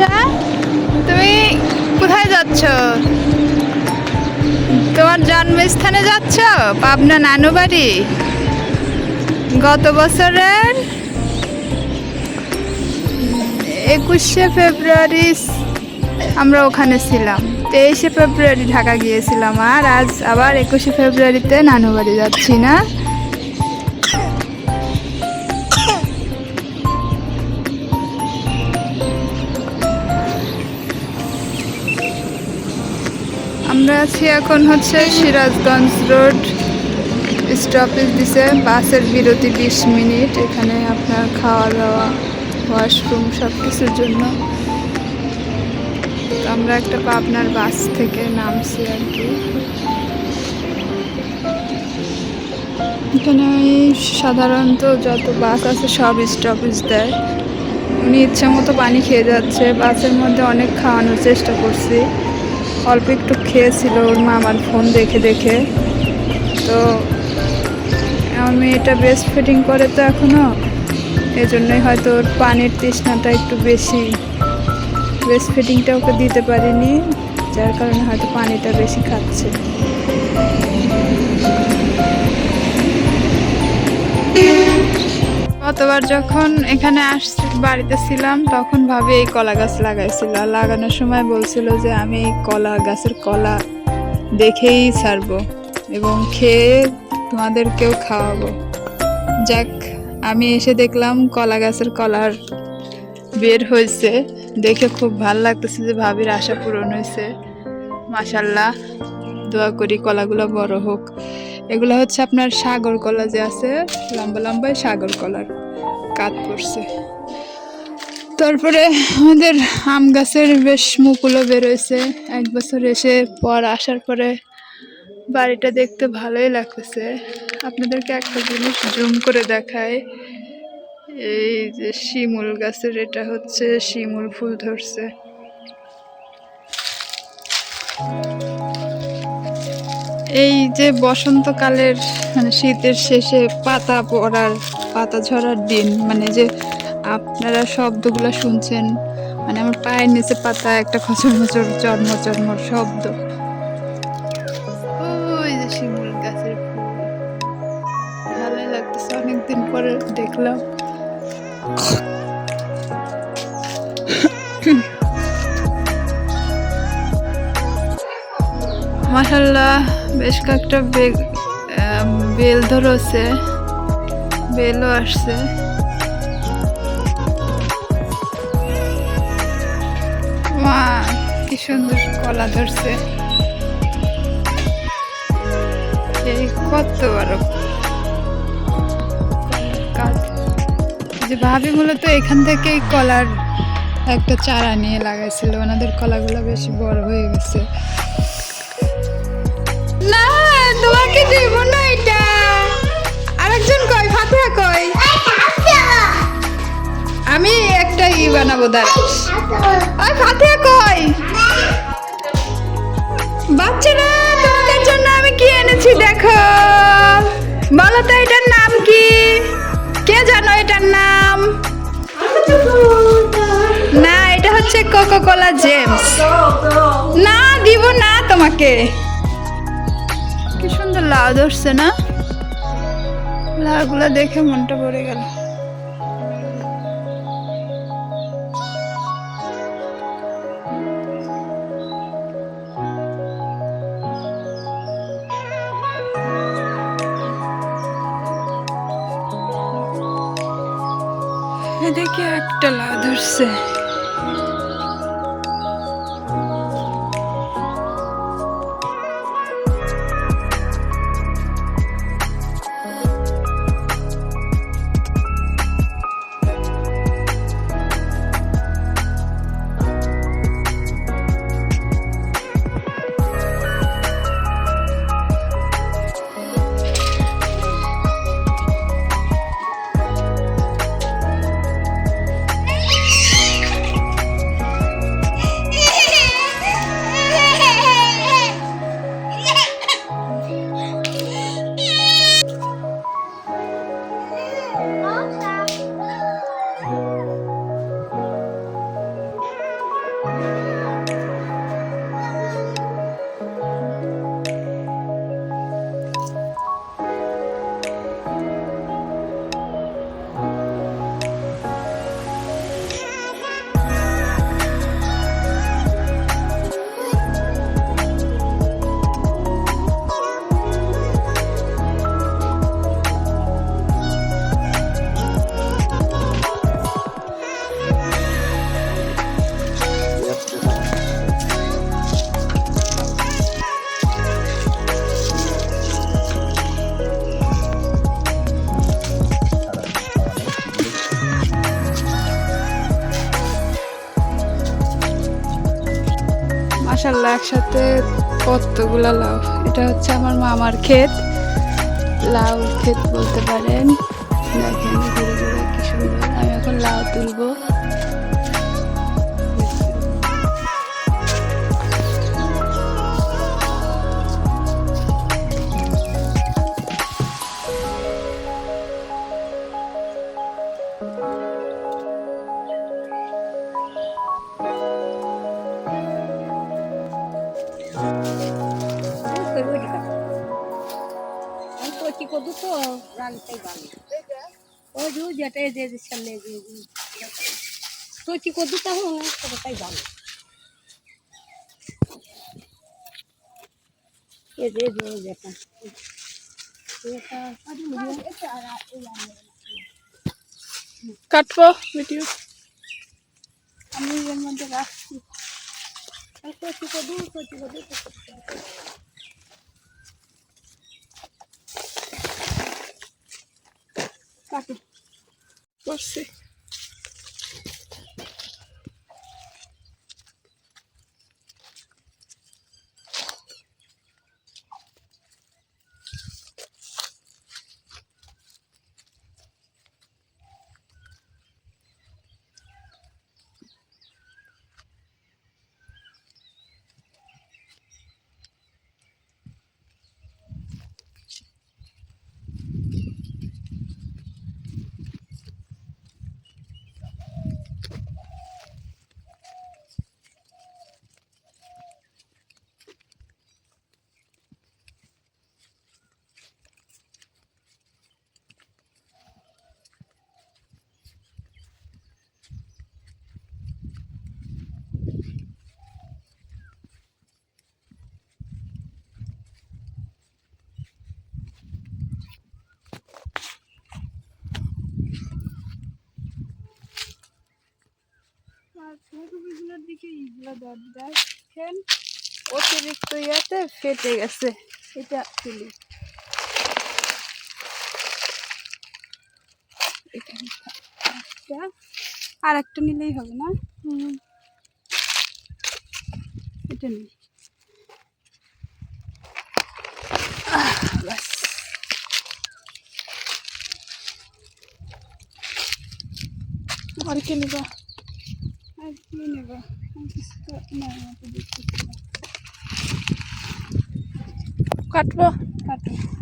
আচ্ছা তুমি কোথায় যাচ্ছ? তোমার জন্মস্থানে যাচ্ছ? পাবনা নানু বাড়ি গত বছরের একুশে ফেব্রুয়ারি আমরা ওখানে ছিলাম। তেইশে ফেব্রুয়ারি ঢাকা গিয়েছিলাম আর আজ আবার একুশে ফেব্রুয়ারিতে নানু বাড়ি যাচ্ছি না? আমরা আছি এখন হচ্ছে সিরাজগঞ্জ রোড। স্টপেজ দিছে, বাসের বিরতি বিশ মিনিট, এখানে আপনার খাওয়া দাওয়া ওয়াশরুম সব কিছুর জন্য আমরা একটা পাবনার বাস থেকে নামছি আর কি। এখানে সাধারণত যত বাস আছে সব স্টপেজ দেয়। উনি ইচ্ছে মতো পানি খেয়ে যাচ্ছে, বাসের মধ্যে অনেক খাওয়ানোর চেষ্টা করছি। অল্প একটু খেয়েছিল ওর মা আমার ফোন দেখে দেখে। তো আমার মেয়েটা বেস্ট ফিটিং করে তো এখনও এই জন্যই হয়তো ওর পানির তৃষ্ণাটা একটু বেশি। বেস্ট ফিটিংটা ওকে দিতে পারিনি, যার কারণে হয়তো পানিটা বেশি খাচ্ছে। গতবার যখন এখানে আসছি, বাড়িতে ছিলাম, তখন ভাবে এই কলা গাছ লাগাইছিল। লাগানোর সময় বলছিল যে, আমি এই কলা গাছের কলা দেখেই ছাড়বো এবং খেয়ে তোমাদেরকেও খাওয়াবো। যাক, আমি এসে দেখলাম কলা গাছের কলার বের হয়েছে। দেখে খুব ভালো লাগতেছে যে, ভাবির আশা পূরণ হয়েছে। মাসাল্লাহ দোয়া করি কলাগুলো বড় হোক। এগুলো হচ্ছে আপনার সাগর কলা যে আছে, লম্বা লম্বায় সাগর কলার কাত পড়ছে। তারপরে আমাদের আম গাছের বেশ মুকুলও বেরোয়েছে এক বছর এসে পর আসার পরে বাড়িটা দেখতে ভালোই লাগতেছে। আপনাদেরকে একটা জিনিস জুম করে দেখায় এই যে শিমুল গাছের, এটা হচ্ছে শিমুল ফুল ধরছে। এই যে বসন্তকালের মানে শীতের শেষে পাতা পড়ার, পাতা ঝরার দিন মানে যে আপনারা শব্দগুলো শুনছেন মানে আমার পায়ের নিচে পাতা, একটা খচর মচর চর্ম চর্মর শব্দ। ওই যে শিমুল গাছের ভালোই লাগতেছে, অনেকদিন পরে দেখলাম। মাসাল্লাহ বেশ কয়েকটা বেল ধরেছে, বেলও আসছে। মা, কি সুন্দর কলা ধরছে। এই কত বড় যে ভাবি মূলত এখান থেকেই কলার একটা চারা নিয়ে লাগাইছিল। ওনাদের কলাগুলো বেশি বড় হয়ে গেছে। না, তোমাকে দেব না এটা। আরেকজন কই ফাতিহা কই আমি একটা ই বানাবো, দাঁড়া। ওই ফাতিহা কই বাচ্চারা, তোমাদের জন্য আমি কি এনেছি, দেখো। বলো তো, এটার নাম কি? কে জানো এটার নাম? না, এটা হচ্ছে কোকো কোলা জেমস না, দিব না তোমাকে। সুন্দর লাউ ধরছে না? লাউগুলো দেখে মনটা পড়ে গেল। এদিকে একটা লাউ ধরছে। একসাথে কতগুলা লাউ। এটা হচ্ছে আমার মামার ক্ষেত। লাউ ক্ষেত বলতে পারেন। দেখেন ঘুরে ঘুরে কি সুন্দর। আমি এখন লাউ তুলবো। কচি কদু তো রানতেই ভালো ওই যে যেটা এই যে যে সামনে যে কচি কদু তো হলো সেটাই ভালো এই যে এই যে এই যেটা এটা আরে মুড়ি এটা আর এই আমি কাটবো ভিডিও আমি এর মধ্যে রাখছি আর কচি কদু কচি কদু কচি কদু। কাটো করছি আর ফুলকপিগুলোর দিকে ইগুলো দর দেখেন অতিরিক্ত ইয়াতে ফেটে গেছে। এটা তুলি আর একটা। নিলেই হবে না? এটা নেই। আর কি নেবা। আর কি নেবা আর কিছু তো